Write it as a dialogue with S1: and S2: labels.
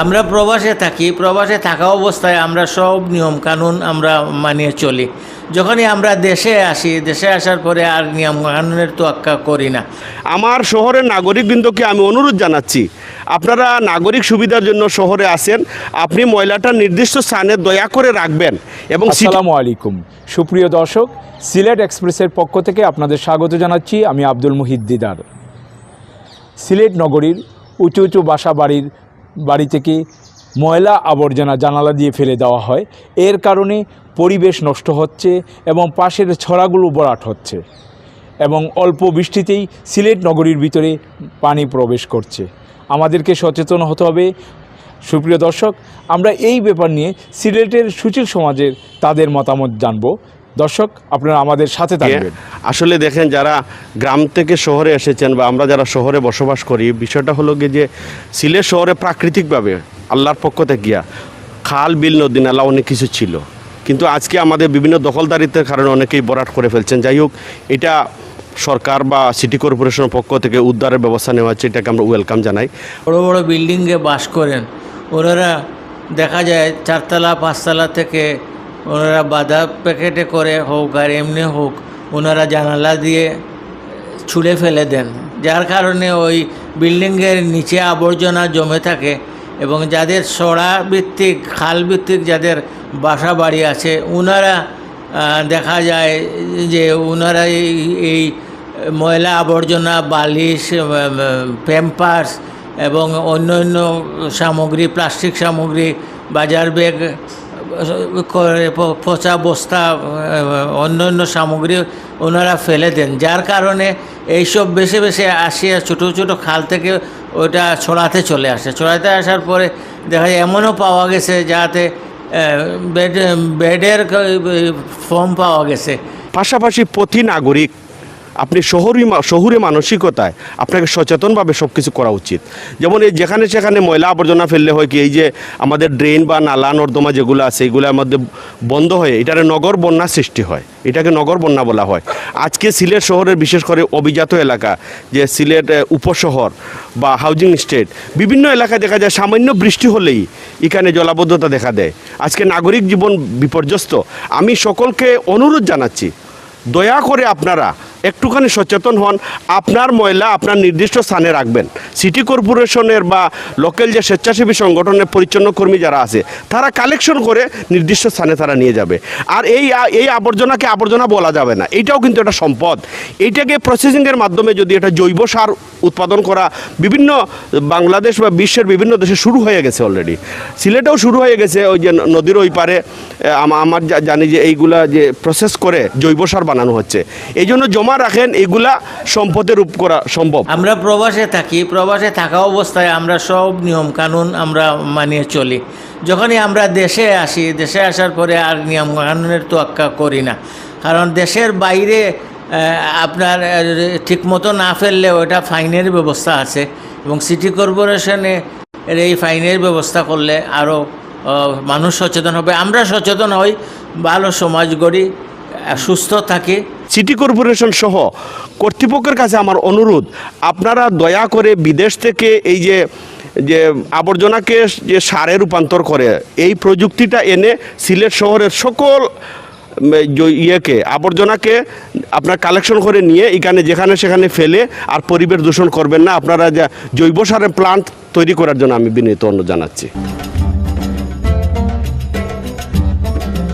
S1: আমরা প্রবাসে থাকি প্রবাসে থাকা অবস্থায় আমরা সব নিয়ম কানুন আমরা মানিয়ে চলি। যখনই আমরা দেশে আসি দেশে আসার পরে আর নিয়ম কানুনের তোয়াক্কা করি না।
S2: আমার শহরের নাগরিকবৃন্দকে আমি অনুরোধ জানাচ্ছি আপনারা নাগরিক সুবিধার জন্য শহরে আসেন আপনি ময়লাটা নির্দিষ্ট স্থানে দয়া করে রাখবেন এবং
S3: আসসালামু আলাইকুম। সুপ্রিয় দর্শক সিলেট এক্সপ্রেসের পক্ষ থেকে আপনাদের স্বাগত জানাচ্ছি। আমি আব্দুল মুহিদ দিদার। সিলেট নগরীর উঁচু উঁচু বাসা বাড়ির বাড়ি থেকে ময়লা আবর্জনা জানালা দিয়ে ফেলে দেওয়া হয়? এর কারণে পরিবেশ নষ্ট হচ্ছে এবং পাশের ছড়াগুলো বরাট হচ্ছে এবং অল্প বৃষ্টিতেই সিলেট নগরীর ভিতরে পানি প্রবেশ করছে। আমাদেরকে সচেতন হতে হবে। সুপ্রিয় দর্শক, আমরা এই ব্যাপার নিয়ে সিলেটের সুচিল সমাজের তাদের মতামত জানব। দর্শক আপনারা আমাদের সাথে থাকবেন।
S2: আসলে দেখেন যারা গ্রাম থেকে শহরে এসেছেন বা আমরা যারা শহরে বসবাস করি বিষয়টা হলো গিয়ে যে সিলেট শহরে প্রাকৃতিকভাবে আল্লাহর পক্ষ থেকে গিয়া খাল বিল নদী নালা অনেক কিছু ছিল। কিন্তু আজকে আমাদের বিভিন্ন দখলদারিত্বের কারণে অনেকেই বরাট করে ফেলছেন। যাই হোক এটা সরকার বা সিটি কর্পোরেশনের পক্ষ থেকে উদ্ধারের ব্যবস্থা নেওয়া হচ্ছে এটাকে আমরা ওয়েলকাম জানাই।
S1: বড় বড় বিল্ডিংয়ে বাস করেন। ওনারা দেখা যায় চারতলা পাঁচতলা থেকে ওনারা বাধা প্যাকেটে করে হোক আর এমনি হোক, ওনারা জানালা দিয়ে ছুঁড়ে ফেলে দেন। যার কারণে ওই বিল্ডিংয়ের নিচে আবর্জনা জমে থাকে এবং যাদের সড়া ভিত্তিক, খাল ভিত্তিক যাদের বাসা বাড়ি আছে ওনারা দেখা যায় যে ওনারা এই ময়লা আবর্জনা, বালিশ প্যাম্পার্স এবং অন্য অন্য সামগ্রী, প্লাস্টিক সামগ্রী, বাজার ব্যাগ পচা বস্তা অন্য অন্য সামগ্রী ওনারা ফেলে দেন। যার কারণে এইসব বেছে বেছে আসিয়া ছোটো ছোটো খাল থেকে ওটা ছড়াতে চলে আসে। ছড়াতে আসার পরে দেখা যায় এমনও পাওয়া গেছে যাতে বেড, বেডের ফর্ম পাওয়া গেছে।
S2: পাশাপাশি প্রতি নাগরিক আপনি শহরই মা- শহুরে মানসিকতায় আপনাকে সচেতনভাবে সব কিছু করা উচিত। যেমন এই যেখানে সেখানে ময়লা আবর্জনা ফেললে হয় কি, এই যে আমাদের ড্রেন বা নালা, নর্দমা যেগুলো আছে, এগুলোর মধ্যে বন্ধ হয়ে এটারে নগর বন্যা সৃষ্টি হয়। এটাকে নগর বন্যা বলা হয়। আজকে সিলেট শহরের বিশেষ করে অভিজাত এলাকা, যে সিলেট উপশহর বা হাউজিং স্টেট বিভিন্ন এলাকায় দেখা যায় সামান্য বৃষ্টি হলেই এখানে জলাবদ্ধতা দেখা দেয়। আজকে নাগরিক জীবন বিপর্যস্ত। আমি সকলকে অনুরোধ জানাচ্ছি, দয়া করে আপনারা একটুখানি সচেতন হন। আপনার ময়লা আপনার নির্দিষ্ট স্থানে রাখবেন। সিটি কর্পোরেশনের বা লোকাল যে স্বেচ্ছাসেবী সংগঠনের পরিচ্ছন্ন কর্মী যারা আছে, তারা কালেকশন করে নির্দিষ্ট স্থানে তারা নিয়ে যাবে। আর এই এই আবর্জনাকে আবর্জনা বলা যাবে না। এটাও কিন্তু একটা সম্পদ। এইটাকে প্রসেসিংয়ের মাধ্যমে যদি এটা জৈব সার উৎপাদন করা বিভিন্ন বাংলাদেশ বা বিশ্বের বিভিন্ন দেশে শুরু হয়ে গেছে অলরেডি সিলেটেও শুরু হয়ে গেছে, ওই যে নদীর ওই পারে আমার জানি যে এইগুলা যে প্রসেস করে জৈব সার বানানো হচ্ছে। এই জন্য জমা রাখেন, এগুলা সম্পদের রূপ করা সম্ভব।
S1: আমরা প্রবাসে থাকি, প্রবাসে থাকা অবস্থায় আমরা সব নিয়ম কানুন আমরা মানিয়ে চলি। যখনই আমরা দেশে আসি, দেশে আসার পরে আর নিয়ম কানুনের তোয়াক্কা করি না। কারণ দেশের বাইরে আপনার ঠিকমতো না ফেললে ওটা ফাইনের ব্যবস্থা আছে এবং সিটি কর্পোরেশনে এই ফাইনের ব্যবস্থা করলে আরও মানুষ সচেতন হবে। আমরা সচেতন হই, ভালো সমাজ গড়ি সুস্থ থাকি।
S2: সিটি কর্পোরেশন সহ কর্তৃপক্ষের কাছে আমার অনুরোধ, আপনারা দয়া করে বিদেশ থেকে এই যে যে আবর্জনাকে যে সারে রূপান্তর করে, এই প্রযুক্তিটা এনে সিলেট শহরের সকল ইয়েকে আবর্জনাকে আপনার কালেকশন করে নিয়ে এখানে যেখানে সেখানে ফেলে আর পরিবেশ দূষণ করবেন না। আপনারা যা জৈব সারের প্লান্ট তৈরি করার জন্য আমি বিনীত অনুরোধ জানাচ্ছি।